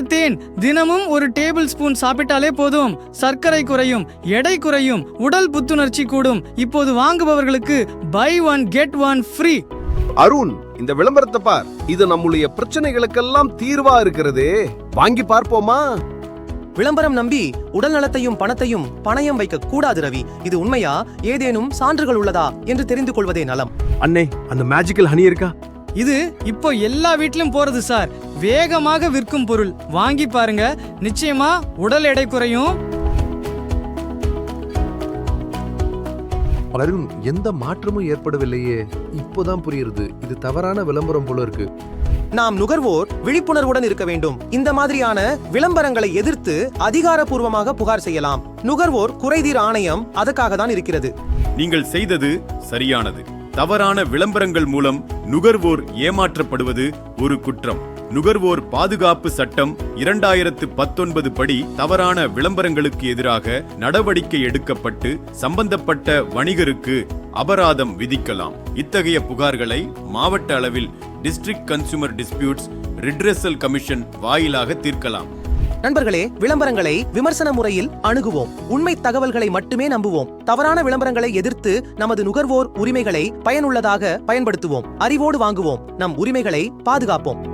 தங்கத்தேன் தினமும் ஒரு table spoon சாப்பிட்டாலே போதும். சர்க்கரை குறையும் எடை குறையும் உடல் புத்துணர்ச்சி கூடும். இப்போது வாங்குபவர்களுக்கு buy one get one free Arun இந்த விளம்பரத்தை பார். இது நம்முடைய பிரச்சனைகளுக்கெல்லாம் தீர்வா இருக்கிறதே. வாங்கி பார்ப்போமா? விளம்பரம் நம்பி உடல் நலத்தையும் பணத்தையும் பணயம் வைக்க கூடாது ரவி. இது உண்மையா? ஏதேனும் சான்றுகள் உள்ளதா? என்று தெரிந்து கொள்வதே நலம். அண்ணே அந்த மேஜிக்கல் ஹனி இருக்கா? இது இப்போ எல்லா வீட்லயும் போறது சார். வேகமாக விற்கும் பொருள். வாங்கி பாருங்க. நிச்சயமா உடல் எடை குறையும். அருண் எந்த மாற்றமும் ஏற்படவில்லையே. இப்போதான் புரியுது இது தவறான விளம்பரம் போல இருக்கு. நாம் நுகர்வோர் விழிப்புணர்வுடன் இருக்க வேண்டும். இந்த மாதிரியான விளம்பரங்களை எதிர்த்து அதிகாரப்பூர்வமாக புகார் செய்யலாம். நுகர்வோர் குறைதீர் ஆணையம் அதுக்காக தான் இருக்கிறது. நீங்கள் செய்தது சரியானது. தவறான விளம்பரங்கள் மூலம் நுகர்வோர் ஏமாற்றப்படுவது ஒரு குற்றம். நுகர்வோர் பாதுகாப்பு சட்டம் இரண்டாயிரத்து பத்தொன்பது படி தவறான விளம்பரங்களுக்கு எதிராக நடவடிக்கை எடுக்கப்பட்டு சம்பந்தப்பட்ட வணிகருக்கு அபராதம் விதிக்கலாம். இத்தகைய புகார்களை மாவட்ட அளவில் district consumer disputes redressal commission வாயிலாக தீர்க்கலாம். நண்பர்களே விளம்பரங்களை விமர்சன முறையில் அணுகுவோம். உண்மை தகவல்களை மட்டுமே நம்புவோம். தவறான விளம்பரங்களை எதிர்த்து நமது நுகர்வோர் உரிமைகளை பயனுள்ளதாக பயன்படுத்துவோம். அறிவோடு வாங்குவோம். நம் உரிமைகளை பாதுகாப்போம்.